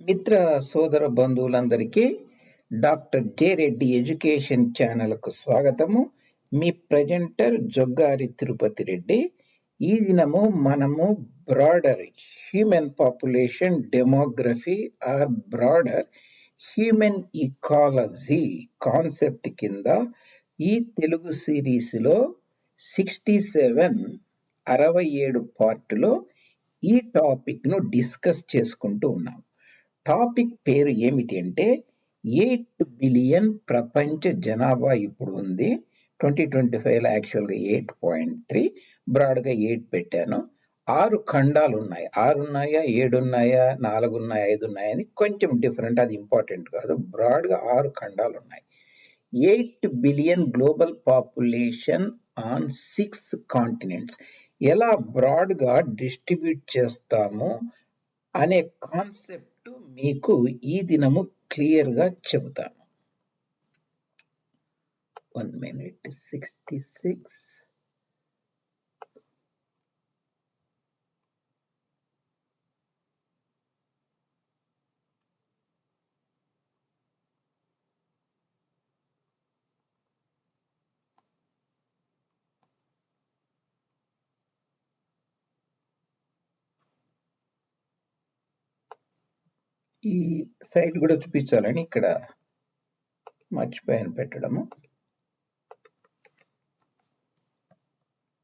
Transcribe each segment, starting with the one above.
మిత్ర సోదర బంధువులందరికీ డాక్టర్ జె రెడ్డి ఎడ్యుకేషన్ ఛానల్కు స్వాగతము. మీ ప్రజెంటర్ జొగ్గారి తిరుపతి రెడ్డి. ఈ దినము మనము broader human population demography or broader human ecology concept కింద ఈ తెలుగు సిరీస్లో సిక్స్టీ సెవెన్ అరవై ఏడు పార్టులో ఈ టాపిక్ను డిస్కస్ చేసుకుంటూ ఉన్నాం. టాపిక్ పేరు ఏమిటి అంటే ఎయిట్ బిలియన్ ప్రపంచ జనాభా ఇప్పుడు ఉంది. ట్వంటీ ట్వంటీ ఫైవ్లో యాక్చువల్గా ఎయిట్ పాయింట్ త్రీ బ్రాడ్గా ఎయిట్ పెట్టాను. ఆరు ఖండాలు ఉన్నాయి. ఆరు ఉన్నాయా? ఏడు ఉన్నాయా? నాలుగు ఉన్నాయా? ఐదు ఉన్నాయా? అని కొంచెం డిఫరెంట్ అది ఇంపార్టెంట్ కాదు. బ్రాడ్గా ఆరు ఖండాలు ఉన్నాయి. Eight billion global population on six continents. ఎలా బ్రాడ్గా డిస్ట్రిబ్యూట్ చేస్తాము అనే కాన్సెప్ట్ మీకు ఈ దినము క్లియర్గా చెబుతాను. వన్ మినిట్ సిక్స్టీ సిక్స్ ఈ సైడ్ కూడా చూపించాలని ఇక్కడ మర్చిపోయాను పెట్టడము.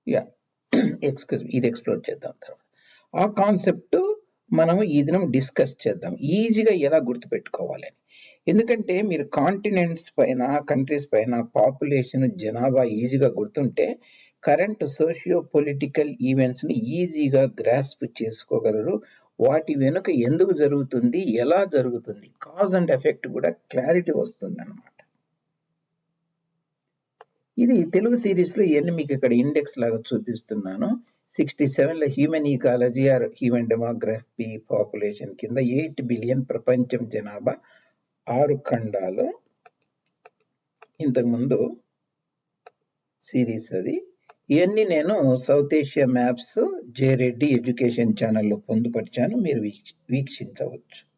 యా ఎక్స్క్యూజ్ ఇది ఎక్స్ప్లోర్ చేద్దాం తర్వాత. ఆ కాన్సెప్ట్ మనం ఈ దినం డిస్కస్ చేద్దాం. ఈజీగా ఎలా గుర్తుపెట్టుకోవాలని. ఎందుకంటే మీరు కాంటినెంట్స్ పైన కంట్రీస్ పైన పాపులేషన్ జనాభా ఈజీగా గుర్తుంటే కరెంట్ సోషియో పొలిటికల్ ఈవెంట్స్ని ఈజీగా గ్రాస్ప్ చేసుకోగలరు. వాటి వెనుక ఎందుకు జరుగుతుంది ఎలా జరుగుతుంది కాజ్ అండ్ ఎఫెక్ట్ కూడా క్లారిటీ వస్తుంది అనమాట ఇది తెలుగు సిరీస్లో ఇవన్నీ మీకు ఇక్కడ ఇండెక్స్ లాగా చూపిస్తున్నాను. సిక్స్టీ సెవెన్లో human ecology or human demography population కింద ఎయిట్ బిలియన్ ప్రపంచం జనాభా ఆరు ఖండాలు. ఇంతకుముందు సిరీస్ అది. ఇవన్నీ నేను South Asia maps J Reddy education ఛానల్లో పొందుపరిచాను. మీరు వీక్ష- వీక్షించవచ్చు.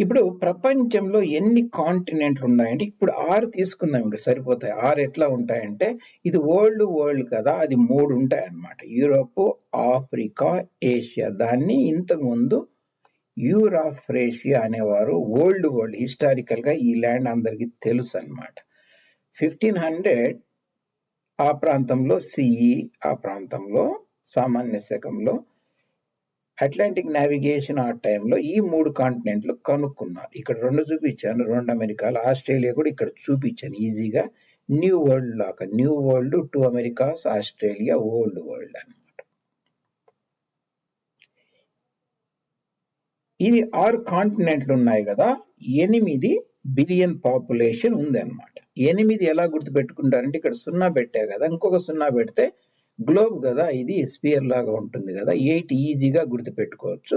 ఇప్పుడు ప్రపంచంలో ఎన్ని కాంటినెంట్లు ఉన్నాయంటే ఇప్పుడు ఆరు తీసుకుందాం ఇక్కడ సరిపోతాయి. ఆరు ఎట్లా ఉంటాయంటే ఇది ఓల్డ్ వరల్డ్ కదా అది మూడు ఉంటాయి అన్నమాట యూరోప్ ఆఫ్రికా ఏషియా. దాన్ని ఇంతకు ముందు యూరాఫ్రేషియా అనేవారు ఓల్డ్ వరల్డ్ హిస్టారికల్గా ఈ ల్యాండ్ అందరికి తెలుసు అన్నమాట. ఫిఫ్టీన్ హండ్రెడ్ ఆ ప్రాంతంలో సిఈ ఆ ప్రాంతంలో సామాన్య శకంలో అట్లాంటిక్ నావిగేషన్ ఆ టైంలో ఈ మూడు కాంటినెంట్లు కనుక్కున్నారు. ఇక్కడ రెండు చూపించాను రెండు అమెరికాలు ఆస్ట్రేలియా కూడా ఇక్కడ చూపించాను ఈజీగా. న్యూ వరల్డ్ లాగా New World two Americas Australia Old World అని ఇది ఆరు కాంటినెంట్లు ఉన్నాయి కదా ఎనిమిది బిలియన్ పాపులేషన్ ఉంది అనమాట ఎనిమిది ఎలా గుర్తుపెట్టుకుంటారంటే ఇక్కడ సున్నా పెట్టా కదా ఇంకొక సున్నా పెడితే గ్లోబ్ కదా ఇది స్పియర్ లాగా ఉంటుంది కదా ఎయిట్ ఈజీగా గుర్తుపెట్టుకోవచ్చు.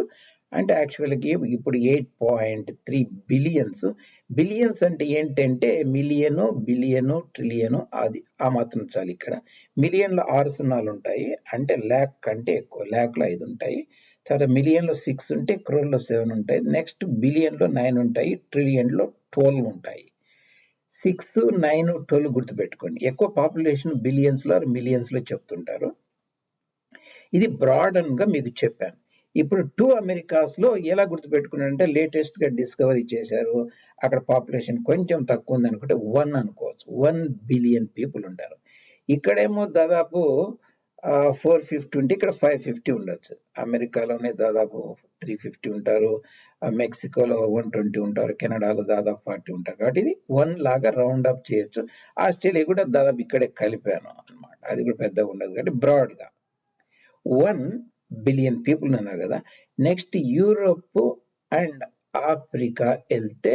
అంటే యాక్చువల్గా ఇప్పుడు eight point three billions. Billions అంటే ఏంటంటే మిలియను బిలియను ట్రిలియను అది ఆ మాత్రం చాలు ఇక్కడ. మిలియన్లో ఆరు సున్నాలు ఉంటాయి అంటే ల్యాక్ కంటే ఎక్కువ ల్యాక్లో ఐదు ఉంటాయి తర్వాత మిలియన్లో సిక్స్ ఉంటే క్రోర్లో సెవెన్ ఉంటాయి. నెక్స్ట్ బిలియన్లో నైన్ ఉంటాయి ట్రిలియన్లో ట్వెల్వ్ ఉంటాయి. సిక్స్ నైన్ ట్వెల్వ్ గుర్తుపెట్టుకోండి. ఎక్కువ పాపులేషన్ బిలియన్స్లో మిలియన్స్లో చెప్తుంటారు. ఇది బ్రాడ్గా మీకు చెప్పాను. ఇప్పుడు టూ అమెరికాస్లో ఎలా గుర్తుపెట్టుకున్నారంటే లేటెస్ట్గా డిస్కవరీ చేశారు. అక్కడ పాపులేషన్ కొంచెం తక్కువ ఉంది అనుకుంటే వన్ అనుకోవచ్చు. వన్ బిలియన్ పీపుల్ ఉంటారు. ఇక్కడేమో దాదాపు ఫోర్ ఫిఫ్టీ ఉంటే ఇక్కడ ఫైవ్ ఫిఫ్టీ ఉండొచ్చు. అమెరికాలోనే దాదాపు త్రీ ఫిఫ్టీ ఉంటారు. మెక్సికోలో వన్ ట్వంటీ ఉంటారు. కెనడాలో దాదాపు ఫార్టీ ఉంటారు. కాబట్టి ఇది వన్ లాగా రౌండ్ అప్ చేయొచ్చు. ఆస్ట్రేలియా కూడా దాదాపు ఇక్కడే కలిపాను అన్నమాట. అది కూడా పెద్దగా ఉండదు కాబట్టి బ్రాడ్గా వన్ బిలియన్ పీపుల్ ఉన్నారు కదా. నెక్స్ట్ యూరోప్ అండ్ ఆఫ్రికా వెళ్తే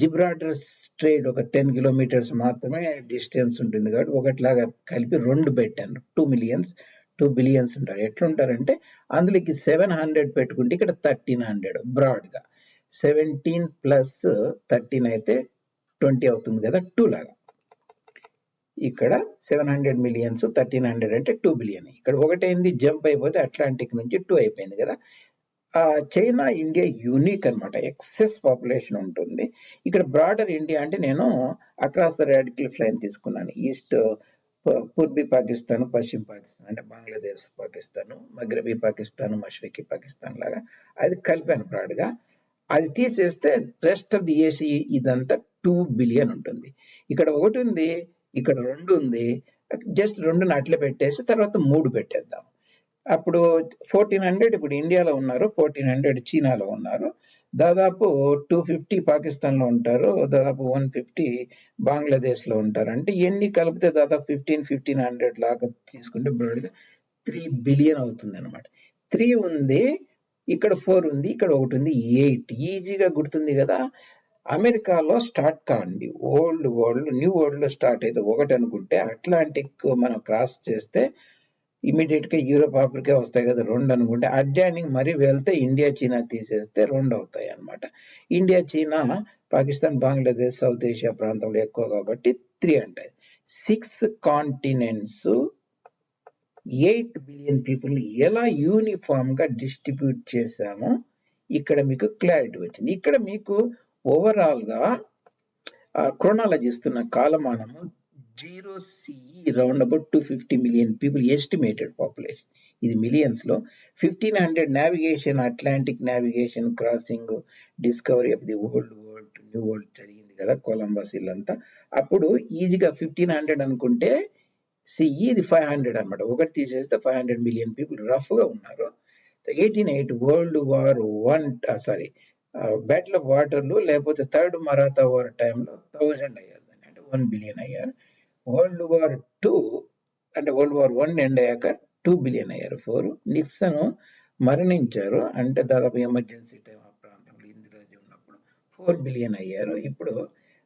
జిబ్రాటర్ స్ట్రేట్ ఒక టెన్ కిలోమీటర్స్ మాత్రమే డిస్టెన్స్ ఉంటుంది కాబట్టి ఒకటిలాగా కలిపి రెండు పెట్టాను. టూ మిలియన్స్ టూ బిలియన్స్ ఉంటారు. ఎట్లుంటారంటే అందులోకి సెవెన్ హండ్రెడ్ పెట్టుకుంటే ఇక్కడ థర్టీన్ హండ్రెడ్ బ్రాడ్గా సెవెంటీన్ ప్లస్ థర్టీన్ అయితే ట్వంటీ అవుతుంది కదా టూ లాగా. ఇక్కడ seven hundred millions thirteen hundred అంటే టూ బిలియన్ ఇక్కడ ఒకటైంది జంప్ అయిపోతే అట్లాంటిక్ నుంచి టూ అయిపోయింది కదా. ఆ చైనా ఇండియా యూనిక్ అన్నమాట. ఎక్సెస్ పాపులేషన్ ఉంటుంది. ఇక్కడ బ్రాడర్ ఇండియా అంటే నేను అక్రాస్ ద రాడికల్ ఫ్లైన్ తీసుకున్నాను. ఈస్ట్ పూర్బీ పాకిస్తాన్ పశ్చిమ పాకిస్తాన్ అంటే బంగ్లాదేశ్ పాకిస్తాన్ మగ్రబీ పాకిస్తాన్ మష్రికి పాకిస్తాన్ లాగా అది కలిపాను బ్రాడ్గా. అది తీసేస్తే రెస్ట్ ఆఫ్ ది ఏసీ ఇదంతా టూ బిలియన్ ఉంటుంది. ఇక్కడ ఒకటి ఉంది ఇక్కడ రెండు ఉంది జస్ట్ రెండు అట్లా పెట్టేసి తర్వాత మూడు పెట్టేద్దాం. అప్పుడు ఫోర్టీన్ హండ్రెడ్ ఇప్పుడు ఇండియాలో ఉన్నారు ఫోర్టీన్ హండ్రెడ్ చీనాలో ఉన్నారు. దాదాపు టూ ఫిఫ్టీ పాకిస్తాన్లో ఉంటారు దాదాపు వన్ ఫిఫ్టీ బంగ్లాదేశ్లో ఉంటారు. అంటే ఎన్ని కలిపితే దాదాపు ఫిఫ్టీన్ ఫిఫ్టీన్ హండ్రెడ్ లాగా తీసుకుంటే బ్రాడ్గా త్రీ బిలియన్ అవుతుంది అనమాట త్రీ ఉంది ఇక్కడ ఫోర్ ఉంది ఇక్కడ ఒకటి ఉంది ఎయిట్ ఈజీగా గుర్తుంది కదా అమెరికాలో స్టార్ట్ కాండి ఓల్డ్ వరల్డ్ న్యూ వరల్డ్లో స్టార్ట్ అయితే ఒకటి అనుకుంటే అట్లాంటిక్ మనం క్రాస్ చేస్తే గా యూరోప్ ఆఫ్రికా వస్తాయి కదా రెండు అనుకుంటే అడ్డానికి మరి వెళ్తే ఇండియా చైనా తీసేస్తే రెండు అవుతాయి అన్నమాట. India China Pakistan Bangladesh South Asia ప్రాంతంలో ఎక్కువ కాబట్టి three అంటాయి six continents eight billion people ఎలా యూనిఫామ్గా డిస్ట్రిబ్యూట్ చేశామో ఇక్కడ మీకు క్లారిటీ వచ్చింది. ఇక్కడ మీకు ఓవరాల్గా క్రోనాలజీ ఇస్తున్న కాలమానము zero CE round about two fifty million people estimated population. ఇది మిలియన్స్లో fifteen hundred navigation Atlantic navigation crossing discovery of the Old World New World జరిగింది కదా కొలంబస్ ఇల్లంతా. అప్పుడు ఈజీగా ఫిఫ్టీన్ హండ్రెడ్ అనుకుంటే సిఈ ఇది ఫైవ్ హండ్రెడ్ అనమాట ఒకటి తీసేస్తే ఫైవ్ హండ్రెడ్ మిలియన్ పీపుల్ రఫ్గా ఉన్నారు. Eighteen eight World War One sorry battle of Waterloo లేకపోతే థర్డ్ మరాఠా వార్ టైంలో థౌజండ్ అయ్యారు దాన్ని. అంటే వన్ బిలియన్ అయ్యారు. వరల్డ్ వార్ టూ అంటే వరల్డ్ వార్ వన్ ఎండ్ అయ్యాక టూ బిలియన్ అయ్యారు. ఫోర్ నిక్సన్ మరణించారు. అంటే దాదాపు ఎమర్జెన్సీ టైం ఆ ప్రాంతంలో ఇందిరాజీ ఉన్నప్పుడు ఫోర్ బిలియన్ అయ్యారు. ఇప్పుడు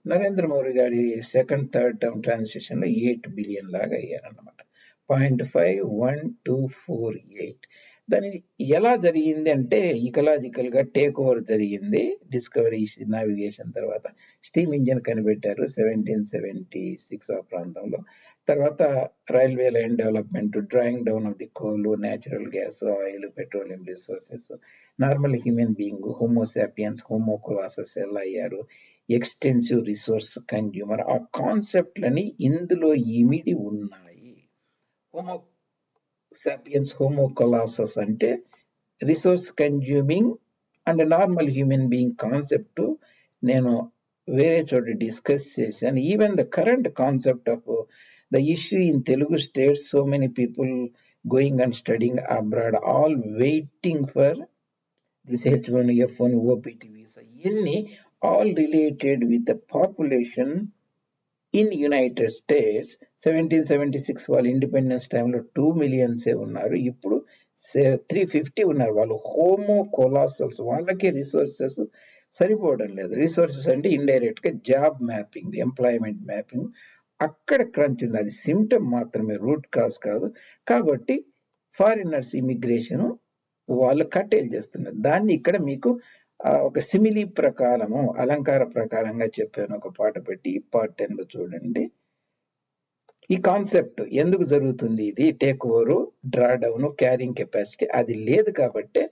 నరేంద్ర మోడీ గారి సెకండ్ థర్డ్ టర్మ్ ట్రాన్సిషన్లో ఎయిట్ బిలియన్ లాగా అయ్యారు అన్నమాట point five one two four eight దాని ఎలా జరిగింది అంటే ఇకలాజికల్గా టేక్ ఓవర్ జరిగింది. డిస్కవరీ నావిగేషన్ తర్వాత స్టీమ్ ఇంజిన్ కనిపెట్టారు సెవెంటీన్ సెవెంటీ సిక్స్ ఆ ప్రాంతంలో. తర్వాత railway line development drawing down of the coal natural gas oil petroleum resources normal human being homo sapiens homo colossus ఎలా అయ్యారు ఎక్స్టెన్సివ్ రిసోర్స్ కన్జ్యూమర్ ఆ కాన్సెప్ట్లని ఇందులో ఇమిడి ఉన్నాయి. హోమో సాపియన్స్ హోమోకొలాసస్ అంటే resource consuming and normal human being concept నేను వేరే చోట డిస్కస్ చేశాను. Even the current concept of the issue in Telugu states so many people going and studying abroad all waiting for this H one F one OPT visa ఇవన్నీ all related with the population in United States seventeen seventy six వాళ్ళు independence టైంలో two మిలియన్సే ఉన్నారు. ఇప్పుడు three fifty ఉన్నారు. వాళ్ళు homo కొలాసల్స్ వాళ్ళకే resources సరిపోవడం లేదు. రిసోర్సెస్ అంటే ఇండైరెక్ట్గా జాబ్ మ్యాపింగ్ ఎంప్లాయ్మెంట్ మ్యాపింగ్. అక్కడ క్రంచ్ ఉంది. అది సిమ్టమ్ మాత్రమే రూట్ కాజ్ కాదు. కాబట్టి ఫారినర్స్ ఇమిగ్రేషన్ వాళ్ళు కట్టేలు చేస్తున్నారు. దాన్ని ఇక్కడ మీకు ఆ ఒక సిమిలి ప్రకారము అలంకార ప్రకారంగా చెప్పాను. ఒక పాట పెట్టి ఈ పార్ట్ టెన్లో చూడండి. ఈ కాన్సెప్ట్ ఎందుకు జరుగుతుంది ఇది? Take over draw down carrying capacity అది లేదు కాబట్టి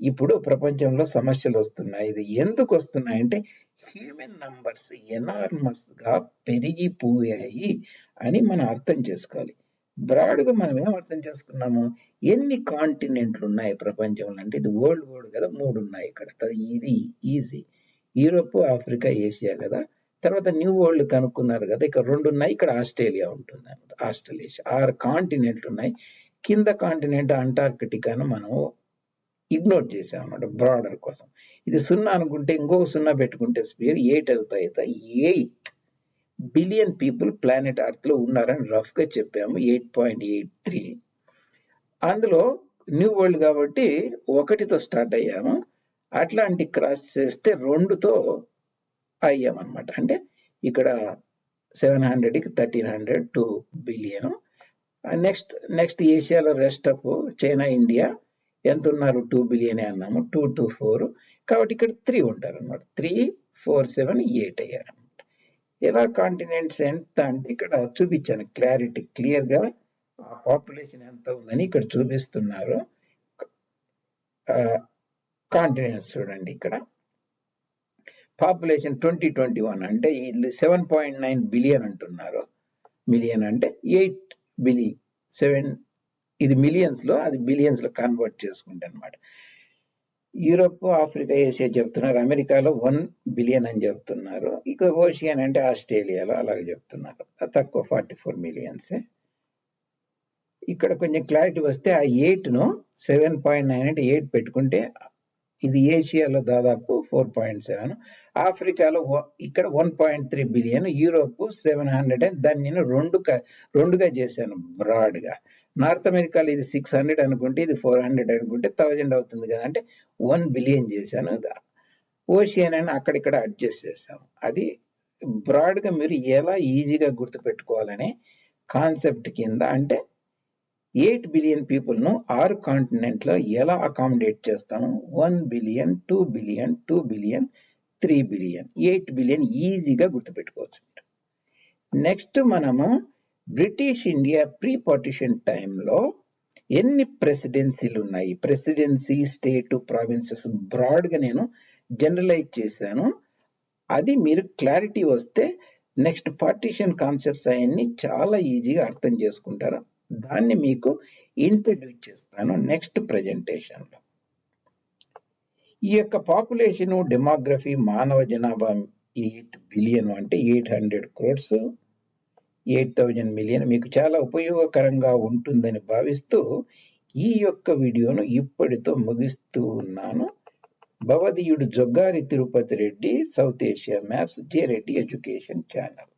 ఇప్పుడు ప్రపంచంలో సమస్యలు వస్తున్నాయి. ఇది ఎందుకు వస్తున్నాయి అంటే హ్యూమన్ నంబర్స్ ఎనార్మస్గా పెరిగిపోయాయి అని మనం అర్థం చేసుకోవాలి. బ్రాడ్గా మనం ఏం అర్థం చేసుకున్నాము? ఎన్ని కాంటినెంట్లు ఉన్నాయి ప్రపంచంలో? అంటే ఇది వరల్డ్ వరల్డ్ కదా మూడు ఉన్నాయి ఇక్కడ ఇది ఈజీ యూరోప్ ఆఫ్రికా ఏషియా కదా. తర్వాత న్యూ వరల్డ్ కనుక్కున్నారు కదా ఇక్కడ రెండు ఉన్నాయి ఇక్కడ ఆస్ట్రేలియా ఉంటుంది అనమాట ఆస్ట్రేలియా. ఆరు కాంటినెంట్లు ఉన్నాయి కింద కాంటినెంట్ అంటార్కిటికాను మనం ఇగ్నోర్ చేసాం అనమాట బ్రాడర్ కోసం. ఇది సున్నా అనుకుంటే ఇంకొక సున్నా పెట్టుకుంటే స్పీర్ ఎయిట్ అవుతాయి. ఎయిట్ బిలియన్ పీపుల్ ప్లానెట్ అర్త్లో ఉన్నారని రఫ్గా చెప్పాము ఎయిట్ పాయింట్ ఎయిట్ త్రీ. అందులో న్యూ వరల్డ్ కాబట్టి ఒకటితో స్టార్ట్ అయ్యాము అట్లాంటిక్ క్రాస్ చేస్తే రెండుతో అయ్యామన్నమాట. అంటే ఇక్కడ సెవెన్ హండ్రెడ్కి thirteen hundred two billion. Next next ఏషియాలో rest of China India ఎంత ఉన్నారు టూ బిలియన్ అన్నాము టూ టూ ఫోర్. కాబట్టి ఇక్కడ త్రీ ఉంటారు అనమాట త్రీ ఫోర్ సెవెన్ ఎయిట్ అయ్యారు. ఎలా కాంటినెంట్స్ ఎంత అంటే ఇక్కడ చూపించాను. క్లారిటీ క్లియర్గా ఆ పాపులేషన్ ఎంత ఉందని ఇక్కడ చూపిస్తున్నారు. కాంటినెంట్స్ చూడండి ఇక్కడ. పాపులేషన్ ట్వంటీ ట్వంటీ వన్ అంటే ఇది సెవెన్ పాయింట్ నైన్ బిలియన్ అంటున్నారు. మిలియన్ అంటే ఎయిట్ బిలి సెవెన్ ఇది మిలియన్స్లో అది బిలియన్స్లో కన్వర్ట్ చేసుకుంటే అనమాట యూరోప్ ఆఫ్రికా ఏషియా చెప్తున్నారు. అమెరికాలో వన్ బిలియన్ అని చెప్తున్నారు. ఇక ఓషియన్ అంటే ఆస్ట్రేలియాలో అలాగే చెప్తున్నారు. తక్కువ ఫార్టీ ఫోర్ మిలియన్సే. ఇక్కడ కొంచెం క్లారిటీ వస్తే ఆ ఎయిట్ను సెవెన్ పాయింట్ నైన్ అంటే ఎయిట్ పెట్టుకుంటే ఇది ఏషియాలో దాదాపు ఫోర్ పాయింట్ సెవెన్. ఆఫ్రికాలో ఇక్కడ one point three billion Europe seven hundred దాన్ని నేను రెండు రెండుగా చేశాను బ్రాడ్గా. నార్త్ అమెరికాలో ఇది సిక్స్ హండ్రెడ్ అనుకుంటే ఇది ఫోర్ హండ్రెడ్ అనుకుంటే థౌజండ్ అవుతుంది కదా. అంటే వన్ బిలియన్ చేశాను. ఓషియన్ అని అక్కడిక్కడ అడ్జస్ట్ చేశాము. అది బ్రాడ్గా మీరు ఎలా ఈజీగా గుర్తుపెట్టుకోవాలనే కాన్సెప్ట్ కింద అంటే ఎయిట్ బిలియన్ పీపుల్ను ఆరు కాంటినెంట్లో ఎలా అకామిడేట్ చేస్తాము one billion two billion two billion three billion. Eight billion ఈజీగా గుర్తుపెట్టుకోవచ్చు. నెక్స్ట్ మనము బ్రిటిష్ ఇండియా ప్రీ పార్టిషన్ టైంలో ఎన్ని ప్రెసిడెన్సీలు ఉన్నాయి? ప్రెసిడెన్సీ స్టేట్ ప్రావిన్సెస్ బ్రాడ్గా నేను జనరలైజ్ చేశాను. అది మీరు క్లారిటీ వస్తే నెక్స్ట్ పార్టిషన్ కాన్సెప్ట్స్ అవన్నీ చాలా ఈజీగా అర్థం చేసుకుంటారు. దాన్ని మీకు ఇంట్రడ్యూస్ చేస్తాను నెక్స్ట్ ప్రజెంటేషన్లో ఈ యొక్క పాపులేషన్ డెమోగ్రఫీ మానవ జనాభా ఎయిట్ బిలియన్ అంటే eight hundred crores eight thousand million మీకు చాలా ఉపయోగకరంగా ఉంటుందని భావిస్తూ ఈ యొక్క వీడియోను ఇప్పటితో ముగిస్తూ ఉన్నాను. భవదీయుడు Joggari Tirupati Reddy South Asia maps J Reddy education channel